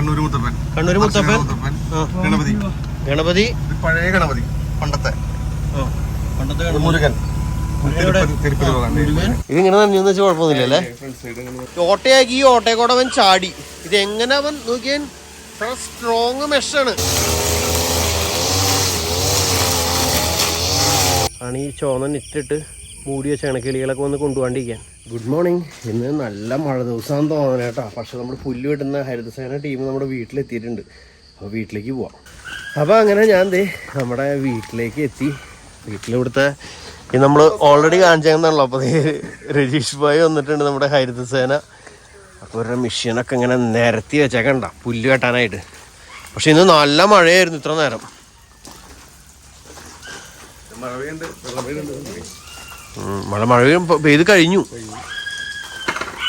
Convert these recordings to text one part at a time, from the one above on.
കണ്ണൂർ മുത്തപ്പൻ. കണ്ണൂർ മുത്തപ്പൻ. ഗണപതി. ഗണപതി. പഴയ ഗണപതി. പണ്ടത്തെ. പണ്ടത്തെ മുരുകൻ. ഇതിങ്ങനെ തന്നെ വെച്ചാൽ കുഴപ്പമൊന്നുമില്ല അല്ലേ? ഓട്ടയാക്കി ഈ ഓട്ടയെക്കൂടെ അവൻ ചാടി. ഇത് എങ്ങനെ അവൻ നോക്കിയാൻ? സ്ട്രോങ് മെഷാണ് ആണ്. ഈ ചോന്ന നെറ്റിട്ട് മൂടി വെച്ച കണക്കിളികളൊക്കെ വന്ന് കൊണ്ടുപോകാണ്ടിരിക്കാൻ. ഗുഡ് മോർണിംഗ് ഇന്ന് നല്ല മഴ ദിവസമാണെന്ന് തോന്നണേ കേട്ടോ. പക്ഷെ നമ്മൾ പുല്ല് വെട്ടുന്ന ഹരിതസേന ടീം നമ്മുടെ വീട്ടിലെത്തിയിട്ടുണ്ട്. അപ്പോൾ വീട്ടിലേക്ക് പോവാം. അപ്പോൾ അങ്ങനെ ഞാൻ ദേ നമ്മുടെ വീട്ടിലേക്ക് എത്തി. വീട്ടിലിവിടുത്തെ ഇത് നമ്മൾ ഓൾറെഡി കാണിച്ചാണല്ലോ അപ്പോൾ രജീഷ് ഭായ് വന്നിട്ടുണ്ട് നമ്മുടെ ഹരിതസേന. അപ്പോൾ ഒരു മെഷീനൊക്കെ ഇങ്ങനെ നിരത്തി വെച്ചേക്കണ്ട പുല്ല് വെട്ടാനായിട്ട്. പക്ഷെ ഇന്ന് നല്ല മഴയായിരുന്നു ഇത്ര നേരം. മഴ മഴ മഴ പെയ്യും- പെയ്ത് കഴിഞ്ഞു.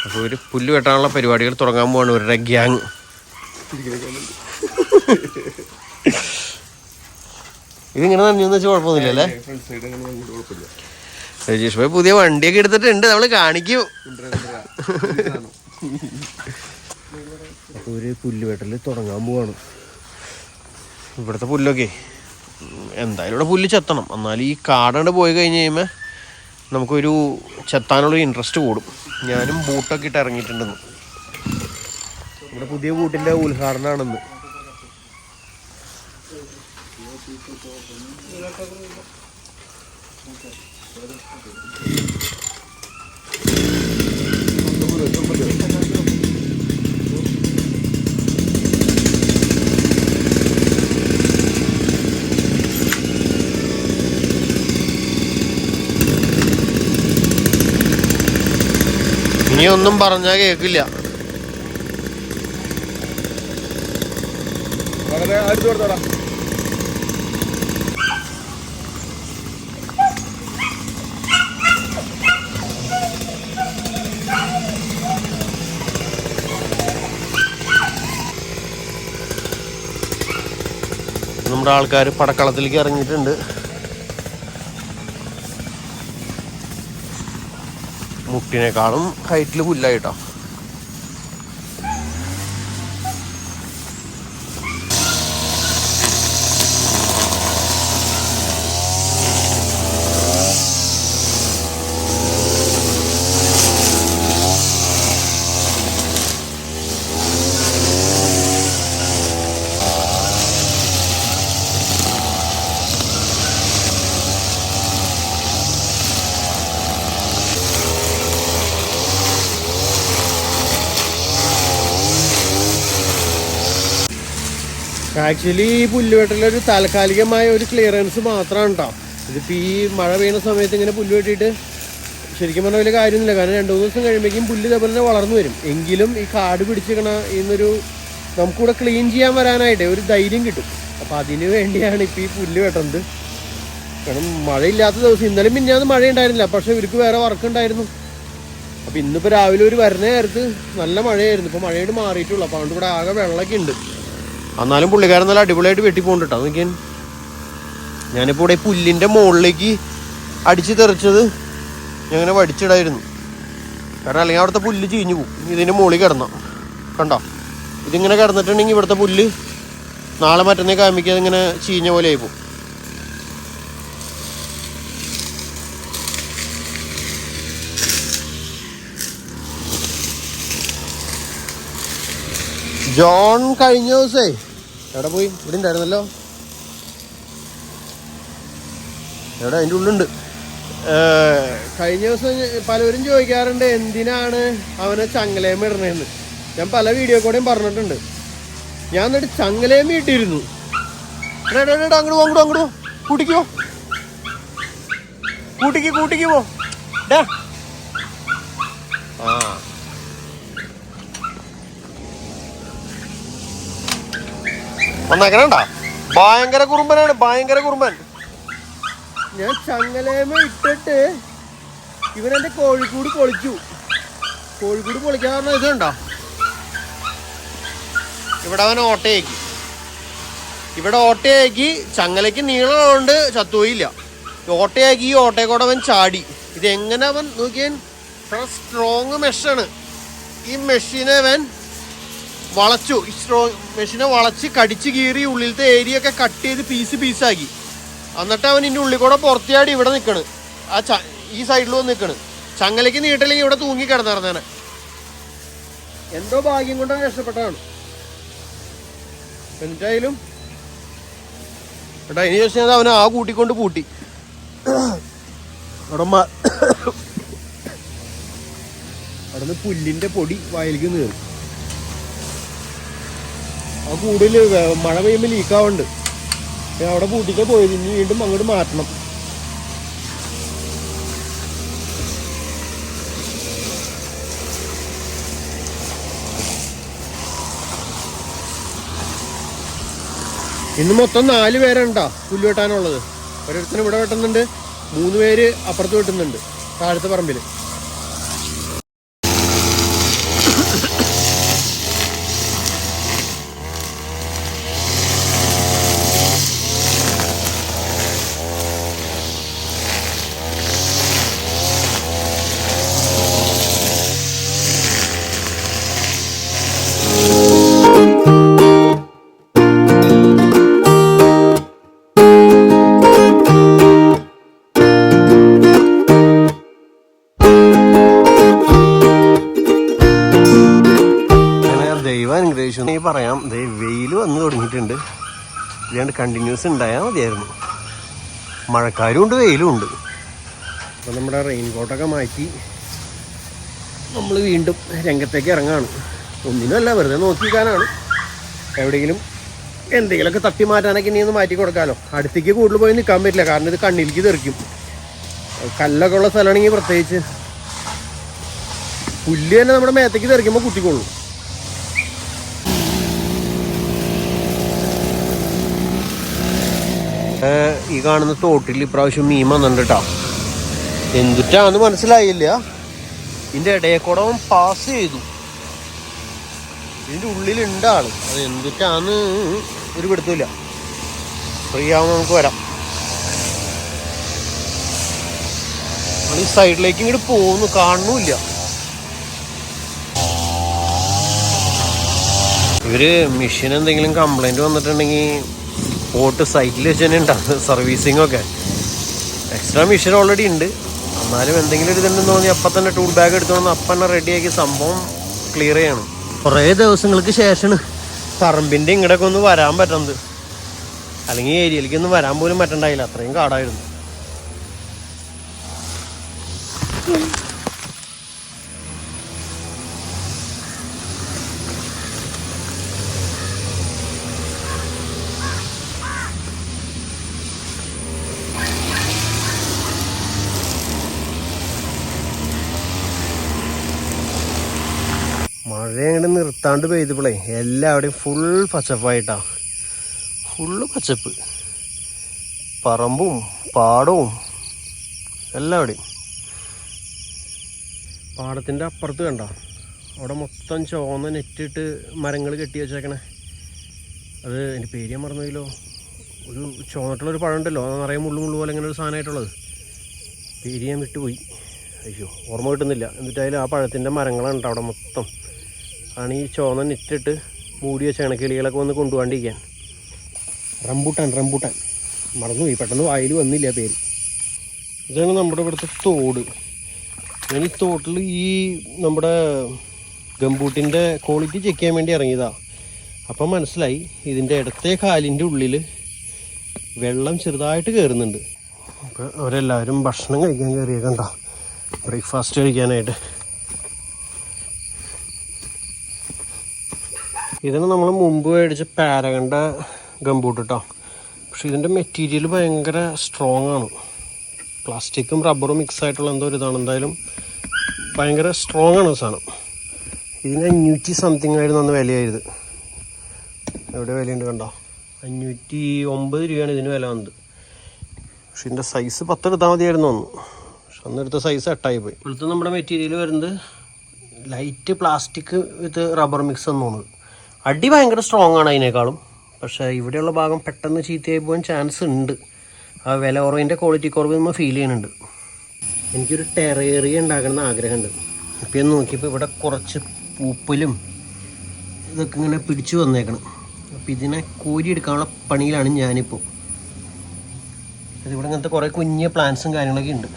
അപ്പോൾ ഒരു പുല്ല് വെട്ടാനുള്ള പരിപാടികൾ തുടങ്ങാൻ പോവാണ് ഇവരുടെ ഗ്യാങ് ഇതിങ്ങനെ നനഞ്ഞെന്ന് വെച്ചാൽ കുഴപ്പമൊന്നുമില്ല അല്ലേ ഫ്രണ്ട് സൈഡ് അങ്ങനെ അങ്ങോട്ട് കുഴപ്പമില്ല രജീഷ് ഭായ് പുതിയ വണ്ടിയൊക്കെ എടുത്തിട്ടുണ്ട്. നമ്മൾ കാണിക്കും. ഒരു പുല്ല് വെട്ടൽ തുടങ്ങാൻ പോവാണ്. ഇവിടുത്തെ പുല്ലൊക്കെ എന്തായാലും ഇവിടെ പുല്ല് ചെത്തണം. എന്നാലും ഈ കാടണ്ട് പോയി കഴിഞ്ഞ് കഴിയുമ്പോൾ നമുക്കൊരു ചെത്താനുള്ള ഇൻട്രസ്റ്റ് കൂടും. ഞാനും ബൂട്ടൊക്കെ ഇട്ട് ഇറങ്ങിയിട്ടുണ്ടെന്ന്. നമ്മുടെ പുതിയ ബൂട്ടിന്റെ ഉദ്ഘാടനമാണെന്ന്. ഇനി ഒന്നും പറഞ്ഞാൽ അടുത്ത് നമ്മുടെ ആൾക്കാർ പടക്കളത്തിലേക്ക് ഇറങ്ങിയിട്ടുണ്ട്. മുട്ടിനേക്കാളും ഹൈറ്റിൽ പുല്ലായിട്ടോ? ആക്ച്വലി ഈ പുല്ലുവെട്ടലൊരു താൽക്കാലികമായ ഒരു ക്ലിയറൻസ് മാത്രമാണ് കേട്ടോ ഇതിപ്പോൾ ഈ മഴ പെയ്യുന്ന സമയത്ത് ഇങ്ങനെ പുല്ല് വെട്ടിയിട്ട് ശരിക്കും പറഞ്ഞാൽ വലിയ കാര്യമൊന്നുമില്ല. കാരണം രണ്ട് മൂന്ന് ദിവസം കഴിയുമ്പോഴേക്കും പുല്ല് ഇതേപോലെ തന്നെ വളർന്നു വരും. എങ്കിലും ഈ കാട് പിടിച്ചിരിക്കണ ഇന്നൊരു നമുക്കിവിടെ ക്ലീൻ ചെയ്യാൻ വരാനായിട്ട് ഒരു ധൈര്യം കിട്ടും. അപ്പോൾ അതിന് വേണ്ടിയാണ് ഇപ്പോൾ ഈ പുല്ല് വെട്ടുന്നത് കാരണം മഴയില്ലാത്ത ദിവസം ഇന്നലെ മിന്നാന്ന് മഴ ഉണ്ടായിരുന്നില്ല പക്ഷേ ഇവർക്ക് വേറെ വർക്ക് ഉണ്ടായിരുന്നു. അപ്പോൾ ഇന്നിപ്പോൾ രാവിലെ ഒരു വരുന്ന നേരത്ത് നല്ല മഴയായിരുന്നു. ഇപ്പോൾ മഴയോട് മാറിയിട്ടുള്ളൂ. അപ്പോൾ അതുകൊണ്ട് ഇവിടെ ആകെ വെള്ളമൊക്കെ ഉണ്ട്. എന്നാലും പുള്ളിക്കാരൻ നല്ല അടിപൊളിയായിട്ട് വെട്ടി പോകണ്ട കേട്ടോ നോക്കിയാൻ ഞാനിപ്പോൾ ഇവിടെ പുല്ലിന്റെ മുകളിലേക്ക് അടിച്ച് തെറിച്ചത് ഞാൻ ഇങ്ങനെ വടിച്ചിടായിരുന്നു. കാരണം അല്ലെങ്കിൽ അവിടുത്തെ പുല്ല് ചീഞ്ഞു പോകും. ഇതിന്റെ മുകളിൽ കിടന്ന. കണ്ടോ? ഇതിങ്ങനെ കിടന്നിട്ടുണ്ടെങ്കിൽ ഇവിടുത്തെ പുല്ല് നാളെ മറ്റന്നേ കാമിക്കാതെ ഇങ്ങനെ ചീഞ്ഞ പോലെ ആയിപ്പോവും ജോൺ കഴിഞ്ഞ ദിവസേ. എവിടെ പോയി? ഇവിടെ ഉണ്ടായിരുന്നല്ലോ. എവിടെ? അതിന്റെ ഉള്ളുണ്ട്. കഴിഞ്ഞ ദിവസം പലവരും ചോദിക്കാറുണ്ട് എന്തിനാണ് അവനെ ചങ്ങലേമ ഇടണേന്ന്? ഞാൻ പല വീഡിയോ കൂടെയും പറഞ്ഞിട്ടുണ്ട്. ഞാൻ എന്നിട്ട് ചങ്ങലേമ ഇട്ടിരുന്നു എടാ, എടാ, എടാ, അങ്ങോട്ട് അങ്ങോട്ട് അങ്ങോട്ട് കൂട്ടിക്കോ കൂട്ടിക്ക് കൂട്ടിക്ക് കൂട്ടിക്ക് പോ. ആ. വന്നേക്കണണ്ട ഭയങ്കര കുറുമ്പനാണ് ഭയങ്കര കുറുമ്പൻ. ഞാൻ ചങ്ങലേമ ഇട്ടിട്ട് ഇവനെന്റെ കോഴിക്കൂട് പൊളിച്ചു? കോഴിക്കൂട് പൊളിക്കാൻ പറഞ്ഞ ഇതുണ്ടോ? ഇവിടെ അവൻ ഓട്ടയാക്കി ഇവിടെ ഓട്ടയാക്കി ചങ്ങലയ്ക്ക് നീളമുണ്ട് ചത്തുപോയില്ല. ഓട്ടയാക്കി ഈ ഓട്ടയെക്കൂടെ അവൻ ചാടി. ഇതെങ്ങനെ അവൻ നോക്കിയാൻ സ്ട്രോങ് മെഷാണ് ഈ മെഷീനെ അവൻ വളച്ചു. സ്ട്രോ മെഷീനെ വളച്ച് കടിച്ച് കീറി ഉള്ളിലത്തെ ഏരിയ ഒക്കെ കട്ട് ചെയ്ത് പീസ് പീസാക്കി എന്നിട്ട് അവൻ ഇതിന്റെ ഉള്ളിൽ കൂടെ പുറത്തിയാടി ഇവിടെ നിൽക്കണ് ആ ച ഈ സൈഡിൽ വന്ന് നിൽക്കണ് ചങ്ങലയ്ക്ക് നീട്ടില്ലെങ്കിൽ ഇവിടെ തൂങ്ങി കിടന്നിറങ്ങാനെ എന്തോ ഭാഗ്യം കൊണ്ടാണ് രക്ഷപ്പെട്ടതാണ്. എന്തായാലും എടാ ഇനി ചോദിച്ചാൽ അവനെ ആ കൂട്ടിക്കൊണ്ട് പൂട്ടി. അവിടെ അവിടെ നിന്ന് പുല്ലിന്റെ പൊടി വയലിക്ക് നീറും ആ കൂടുതൽ മഴ പെയ്യുമ്പോൾ ലീക്കാവുണ്ട് അവിടെ പൂട്ടിക്കാൻ പോയത്. ഇനി വീണ്ടും അങ്ങോട്ട് മാറ്റണം. ഇന്ന് മൊത്തം നാല് പേരുണ്ടാ പുല്ല് വെട്ടാനുള്ളത്. ഓരോരുത്തരും ഇവിടെ വെട്ടുന്നുണ്ട് മൂന്ന് പേര് അപ്പുറത്ത് വെട്ടുന്നുണ്ട് താഴത്തെ പറമ്പിൽ ഇല്ലാണ്ട് കണ്ടിന്യൂസ് ഉണ്ടായാൽ മതിയായിരുന്നു. മഴക്കാരും ഉണ്ട് വെയിലും ഉണ്ട്. അപ്പോൾ നമ്മുടെ റെയിൻ കോട്ടൊക്കെ മാറ്റി നമ്മൾ വീണ്ടും രംഗത്തേക്ക് ഇറങ്ങാണ്. ഒന്നിനുമല്ല വെറുതെ നോക്കിക്കാനാണ് എവിടെയെങ്കിലും എന്തെങ്കിലുമൊക്കെ തട്ടി മാറ്റാനൊക്കെ ഇനി ഒന്ന് മാറ്റി കൊടുക്കാമല്ലോ അടുത്തേക്ക് കൂടുതൽ പോയി നിൽക്കാൻ പറ്റില്ല കാരണം ഇത് കണ്ണിലേക്ക് തെറിക്കും. കല്ലൊക്കെ ഉള്ള സ്ഥലമാണെങ്കിൽ പ്രത്യേകിച്ച് പുല്ല് തന്നെ നമ്മുടെ മേത്തേക്ക് തെറിക്കുമ്പോൾ കുത്തിക്കൊള്ളും. ഈ കാണുന്ന തോട്ടിൽ ഇപ്രാവശ്യം മീൻ വന്നിട്ടുണ്ട് കേട്ടോ എന്തുറ്റാന്ന് മനസ്സിലായില്ല. ഇതിന്റെ ഇടയിൽ കൂടെ പാസ് ചെയ്തു. ഇതിന്റെ ഉള്ളിലുണ്ട് ആൾ. അത് എന്തുറ്റാന്ന് ഒരു പിടുത്തില്ല ഫ്രീ ആവുമ്പോൾ നമുക്ക് വരാം. ഈ സൈഡിലേക്ക് ഇങ്ങോട്ട് പോകുന്നു കാണുന്നില്ല ഇവർ മെഷീൻ എന്തെങ്കിലും കംപ്ലൈന്റ് വന്നിട്ടുണ്ടെങ്കിൽ പോട്ട് സൈറ്റിൽ വെച്ച് തന്നെ ഉണ്ടാകും സർവീസിങ്ങൊക്കെ. എക്സ്ട്രാ മിഷൻ ഓൾറെഡി ഉണ്ട്. എന്നാലും എന്തെങ്കിലും ഒരു ഇതുണ്ടെന്ന് തോന്നി അപ്പം തന്നെ ടൂൾ ബാഗ് എടുത്തോണ്ട് അപ്പം തന്നെ റെഡിയാക്കി സംഭവം ക്ലിയർ ചെയ്യണം. കുറേ ദിവസങ്ങൾക്ക് ശേഷമാണ് പറമ്പിന്റെ ഇങ്ങോട്ടൊക്കെ ഒന്ന് വരാൻ പറ്റുന്നത് അല്ലെങ്കിൽ ഏരിയയിലേക്ക് ഒന്നും വരാൻ പോലും പറ്റണ്ടായില്ല. അത്രയും കാടായിരുന്നു. മഴ അങ്ങോട്ട് നിർത്താണ്ട് പെയ്തപ്പോളേ എല്ലാവിടെയും ഫുൾ പച്ചപ്പായിട്ടാ. ഫുള്ള് പച്ചപ്പ്. പറമ്പും പാടവും എല്ലാവിടെയും പാടത്തിന്റെ അപ്പുറത്ത് കണ്ട? അവിടെ മൊത്തം ചുവന്ന നെറ്റിട്ട് മരങ്ങൾ കെട്ടി വെച്ചേക്കണേ. അത് എന്റെ പേര് ഞാൻ മറന്നുപോയല്ലോ. ഒരു ചുവന്നിട്ടുള്ളൊരു പഴം ഉണ്ടല്ലോ അത് നിറയെ മുള്ളു മുള്ളു പോലെ ഇങ്ങനെ ഒരു സാധനമായിട്ടുള്ളത്. പേര് ഞാൻ വിട്ടുപോയി. അയ്യോ ഓർമ്മ കിട്ടുന്നില്ല. എന്നിട്ടായാലും ആ പഴത്തിന്റെ മരങ്ങളുണ്ട് അവിടെ മൊത്തം. ആണ് ഈ ചുവന്ന നെറ്റിട്ട് മൂടി വെച്ചാണ് കിളികളൊക്കെ വന്ന് കൊണ്ടുപോകാണ്ടിരിക്കാൻ. Rambutan rambutan. മറന്നുപോയി. പെട്ടെന്ന് വായിൽ വന്നില്ല പേര്. ഇതാണ് നമ്മുടെ ഇവിടുത്തെ തോട്. ഞാൻ ഈ തോട്ടിൽ ഈ നമ്മുടെ ഗംബൂട്ടിന്റെ ക്വാളിറ്റി ചെക്ക് ചെയ്യാൻ വേണ്ടി ഇറങ്ങിയതാ. അപ്പം മനസ്സിലായി ഇതിന്റെ ഇടത്തെ കാലിന്റെ ഉള്ളിൽ വെള്ളം ചെറുതായിട്ട് കയറുന്നുണ്ട് അപ്പോൾ അവരെല്ലാവരും ഭക്ഷണം കഴിക്കാൻ കയറിയേക്കണ്ട. ബ്രേക്ക്ഫാസ്റ്റ് കഴിക്കാനായിട്ട്. ഇതിന് നമ്മൾ മുമ്പ് മേടിച്ച പാരകണ്ട ഗംബൂട്ട് കേട്ടോ പക്ഷെ ഇതിന്റെ മെറ്റീരിയൽ ഭയങ്കര സ്ട്രോങ് ആണ്. പ്ലാസ്റ്റിക്കും റബ്ബറും മിക്സ് ആയിട്ടുള്ള എന്തോ ഒരു ഇതാണ്. എന്തായാലും ഭയങ്കര സ്ട്രോങ് ആണ് സാധനം. ഇതിന് അഞ്ഞൂറ്റി സംതിങ് ആയിരുന്നു അന്ന് വിലയായത്. എവിടെ വിലയുണ്ട് കണ്ടോ? അഞ്ഞൂറ്റി ഒമ്പത് രൂപയാണ് ഇതിന് വില വന്നത്. പക്ഷെ ഇതിന്റെ സൈസ് പത്തെടുത്താൽ മതിയായിരുന്നു ഒന്ന് പക്ഷെ അന്ന് എടുത്ത സൈസ് എട്ടായി പോയി ഇപ്പോഴത്തെ നമ്മുടെ മെറ്റീരിയൽ വരുന്നത് light plastic with rubber mix എന്ന് തോന്നുന്നത് അടി ഭയങ്കര സ്ട്രോങ് ആണ് അതിനേക്കാളും. പക്ഷേ ഇവിടെയുള്ള ഭാഗം പെട്ടെന്ന് ചീത്തയായി പോകാൻ ചാൻസ് ഉണ്ട്. ആ വില കുറവിന്റെ ക്വാളിറ്റി കുറവ് നമ്മൾ ഫീൽ ചെയ്യുന്നുണ്ട്. എനിക്കൊരു ടെറേറിയ ഉണ്ടാക്കണം എന്ന് ആഗ്രഹമുണ്ട്. ഇപ്പം നോക്കിയപ്പോൾ ഇവിടെ കുറച്ച് പൂപ്പലും ഇതൊക്കെ ഇങ്ങനെ പിടിച്ചു വന്നേക്കണം. അപ്പോൾ ഇതിനെ കോരി എടുക്കാനുള്ള പണിയിലാണ് ഞാനിപ്പോൾ അതിവിടെ ഇങ്ങനത്തെ കുറേ കുഞ്ഞ് പ്ലാന്റ്സും കാര്യങ്ങളൊക്കെ ഉണ്ട്.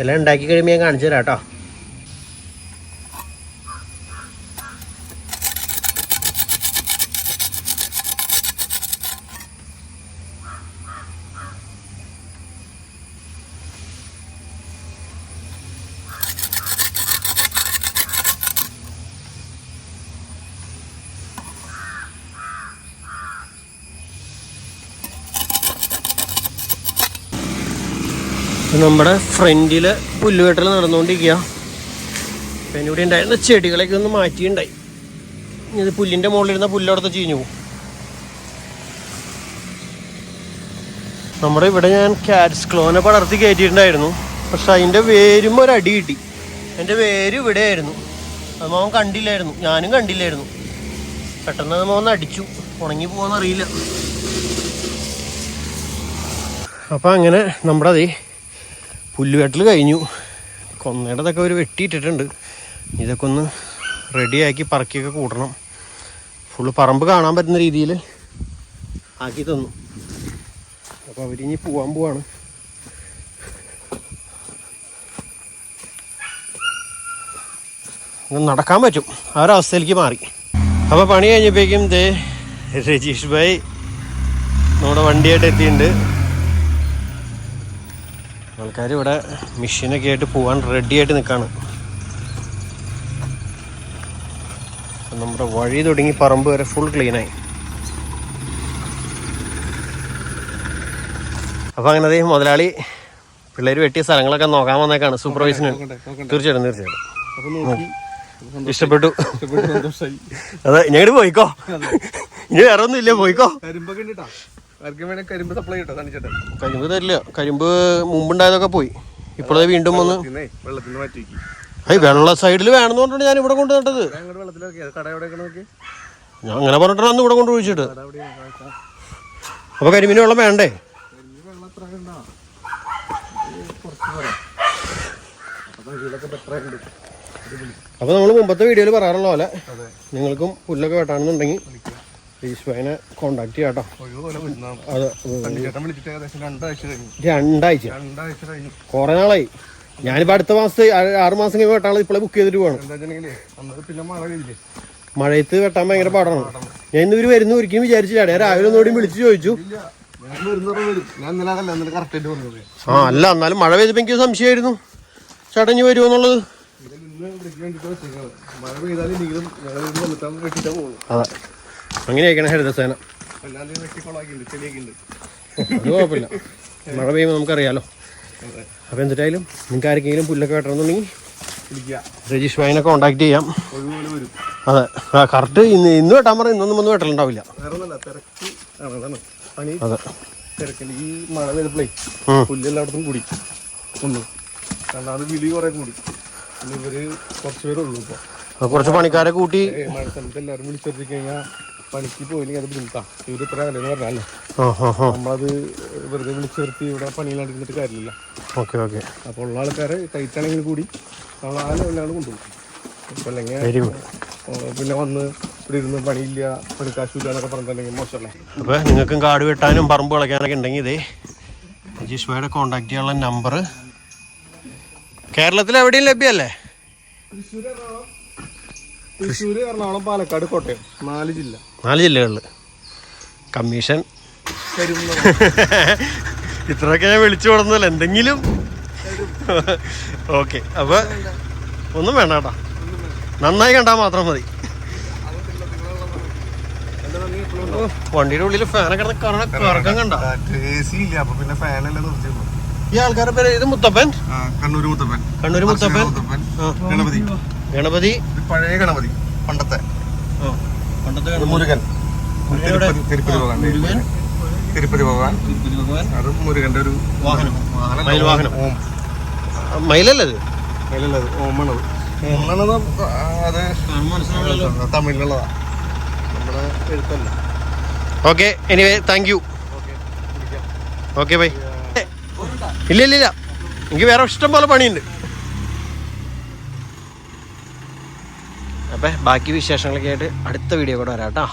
എല്ലാം ഉണ്ടാക്കി കഴിയുമ്പോൾ ഞാൻ കാണിച്ചു തരാം കേട്ടോ. നമ്മുടെ ഫ്രണ്ടിൽ പുല്ലുകെട്ടൽ നടന്നുകൊണ്ടിരിക്കുക പിന്നെ ഇവിടെ ഉണ്ടായിരുന്ന ചെടികളൊക്കെ ഒന്ന് മാറ്റിയുണ്ടായി ഇത് പുല്ലിന്റെ മുകളിലിരുന്ന പുല്ലവിടുത്തെ ചീഞ്ഞു പോകും. നമ്മുടെ ഇവിടെ ഞാൻ കാറ്റ്സ് ക്ലോനെ പടർത്തി കയറ്റിയിട്ടുണ്ടായിരുന്നു. പക്ഷെ അതിന്റെ വേരും ഒരടി കിട്ടി. എന്റെ വേര് ഇവിടെ ആയിരുന്നു അത് മോൻ കണ്ടില്ലായിരുന്നു. ഞാനും കണ്ടില്ലായിരുന്നു. പെട്ടെന്ന് അത് മോൻ അടിച്ചു. ഉണങ്ങി പോവാന്നറിയില്ല. അപ്പം അങ്ങനെ നമ്മുടെ അതേ പുല്ലുകെട്ടൽ കഴിഞ്ഞു. കൊന്നേടതൊക്കെ ഒരു വെട്ടിയിട്ടിട്ടുണ്ട്. ഇതൊക്കെ ഒന്ന് റെഡിയാക്കി പറക്കിയൊക്കെ കൂട്ടണം. ഫുള്ള് പറമ്പ് കാണാൻ പറ്റുന്ന രീതിയിൽ ആക്കി തന്നു. അപ്പോൾ അവരിനി പോവാൻ പോവാണ്. നടക്കാൻ പറ്റും. ആ ഒരു അവസ്ഥയിലേക്ക് മാറി. അപ്പോൾ പണി കഴിഞ്ഞപ്പോഴേക്കും ദേ രജീഷ് ഭായ് നമ്മുടെ വണ്ടിയായിട്ട് എത്തിയിട്ടുണ്ട്. ആൾക്കാർ ഇവിടെ മെഷീനൊക്കെ ആയിട്ട് പോകാൻ റെഡി ആയിട്ട് നിൽക്കുകയാണ് നമ്മുടെ വഴി തുടങ്ങി പറമ്പ് വരെ ഫുൾ ക്ലീനായി അപ്പോൾ അങ്ങനെ അതേ മുതലാളി പിള്ളേർ വെട്ടിയ സ്ഥലങ്ങളൊക്കെ നോക്കാൻ വന്നേക്കാണ് സൂപ്പർവൈസിന് തീർച്ചയായിട്ടും തീർച്ചയായിട്ടും. ഇഷ്ടപ്പെട്ടു. അതെ ഞങ്ങൾ പോയിക്കോ. ഇനി വേറെ ഒന്നും ഇല്ല പോയിക്കോ കരിമ്പ് സപ്ലൈ കിട്ടോ കാണിച്ചേട്ടെ? കരിമ്പ് തരില്ല. കരിമ്പ് മുമ്പുണ്ടായതൊക്കെ പോയി. ഇപ്പോഴേ വീണ്ടും വന്ന് പിന്നെ വെള്ളത്തിന് മാറ്റി അയ്യ വെള്ള സൈഡിൽ വേണമെന്ന് പറഞ്ഞിട്ട് ഞാൻ ഇവിടെ കൊണ്ട് നട്ടത് ഞാൻ അങ്ങനെ പറഞ്ഞിട്ടാണ് അന്ന് ഇവിടെ കൊണ്ട് ഒഴിച്ചിട്ട്. അപ്പൊ കരിമീന് വെള്ളം വേണ്ടേ? അപ്പൊ നമ്മൾ മുമ്പത്തെ വീഡിയോയിൽ പറയാറുള്ള പോലെ നിങ്ങൾക്കും പുല്ലൊക്കെ വെട്ടാണെന്നുണ്ടെങ്കിൽ ഭായിനെ കോണ്ടാക്ട് ചെയ്യാം കേട്ടോ രണ്ടാഴ്ച കുറെ നാളായി. ഞാനിപ്പോ അടുത്ത മാസത്തെ ആറു മാസം കഴിഞ്ഞ് വെട്ടാളെ ഇപ്പോഴേ ബുക്ക് ചെയ്തിട്ട് പോകണം മഴയത്ത് വെട്ടാൻ ഭയങ്കര പാടാണ്. ഞാൻ ഇന്ന് ഇവർ വരുന്ന ഒരിക്കലും വിചാരിച്ചില്ല. ഞാൻ രാവിലെ ഒന്നുകൂടി വിളിച്ചു ചോദിച്ചു. ആ അല്ല എന്നാലും മഴ പെയ്തപ്പോ എനിക്ക് സംശയമായിരുന്നു. ചേട്ടൻ ഇനി വരുമോ എന്നുള്ളത് മഴ പെയ്താലും അതെ. അങ്ങനെയൊക്കെയാണ് ഹരിതസേന അത് കുഴപ്പമില്ല. മഴ പെയ്യുമ്പോൾ നമുക്കറിയാലോ. അപ്പോൾ എന്നിട്ടായാലും നിങ്ങൾക്ക് ആർക്കെങ്കിലും പുല്ലൊക്കെ വെട്ടണമെന്നുണ്ടെങ്കിൽ രജീഷ് ഭായിനെ കോണ്ടാക്ട് ചെയ്യാം. അതെ. ആ കറക്റ്റ് ഇന്ന് ഇന്ന് വെട്ടാൻ പറഞ്ഞാൽ ഇന്നൊന്നും ഒന്നും വെട്ടലുണ്ടാവില്ല. അതെ. തിരക്കില്ല ഈ മഴ കൂടി. ഒന്ന്. രണ്ടാമത് വിളി കുറെ കൂടി. പിന്നെ ഇവർ കുറച്ച് കുറച്ച് പണിക്കാരെ കൂട്ടി മഴ സ്ഥലത്ത് എല്ലാവരും വിളിച്ചെത്തി കഴിഞ്ഞാൽ പണിക്ക് പോയില്ലെങ്കിൽ അത് ബുദ്ധിമുട്ടാ. ഇവർ ഇത്ര അല്ലെന്ന് പറഞ്ഞാലേ. നമ്മളത് വെറുതെ വിളിച്ചു നിർത്തി ഇവിടെ പണിയിലാണ്ടിരുന്നിട്ട് കാര്യമില്ല. Okay okay. അപ്പോൾ ഉള്ള ആൾക്കാരെ ടൈറ്റ് ആണെങ്കിൽ കൂടി. നമ്മൾ ആ ലെവലാണ് കൊണ്ടുപോകും. അപ്പോൾ അല്ലെങ്കിൽ വെരി ഗുഡ് പിന്നെ വന്ന് ഇവിടെ ഇരുന്ന് പണിയില്ല പണിക്കാശില്ല എന്നൊക്കെ പറഞ്ഞിട്ടുണ്ടെങ്കിൽ മോശമല്ലേ? അപ്പോൾ നിങ്ങൾക്കും കാട് വെട്ടാനും പറമ്പ് കളയ്ക്കാനൊക്കെ ഉണ്ടെങ്കിൽ ഇതേ രജീഷ് കോണ്ടാക്ട് കോൺടാക്ട് ചെയ്യാനുള്ള നമ്പർ കേരളത്തിൽ എവിടെയും ലഭ്യമല്ലേ? തൃശ്ശൂർ തൃശ്ശൂർ എറണാകുളം പാലക്കാട് കോട്ടയം. നാല് ജില്ല. നാല് ജില്ലകളിൽ കമ്മീഷൻ. ഇത്രയൊക്കെ ഞാൻ വിളിച്ചു കൊടുന്നല്ലോ എന്തെങ്കിലും? ഓക്കെ. അപ്പൊ ഒന്നും വേണ്ട കേട്ടോ. നന്നായി കണ്ടാൽ മാത്രം മതി. വണ്ടിയുടെ ഉള്ളിൽ ഫാനൊക്കെ കറക്കം കണ്ട? പിന്നെ ഫാനല്ലേ ഈ ആൾക്കാരുടെ പേര് ഇത് മുത്തപ്പൻ? കണ്ണൂർ മുത്തപ്പൻ. കണ്ണൂര് മുത്തപ്പൻ. ഗണപതി. ഗണപതി. പഴയ ഗണപതി പണ്ടത്തെ. പണ്ടത്തെ. മുരുകൻ. തിരുപ്പതി ഭഗവാൻ. തിരുപ്പതി ഭഗവാൻ. തിരുപ്പതി ഭഗവാൻ. അത് മുരുകന്റെ ഒരു വാഹനം. മയിൽ വാഹനം. ഓം. മയിലല്ലത് മയിലല്ലത് ഓമണത്. ഓമണത് അത്. തമിഴിലുള്ളതാ. നമ്മുടെ എഴുത്തല്ല. Okay anyway thank you okay okay bye ഇല്ല ഇല്ല ഇല്ല. എനിക്ക് വേറെ ഇഷ്ടം പോലെ പണിയുണ്ട്. അപ്പം ബാക്കി വിശേഷങ്ങളൊക്കെ ആയിട്ട് അടുത്ത വീഡിയോ കൂടെ വരാം കേട്ടോ.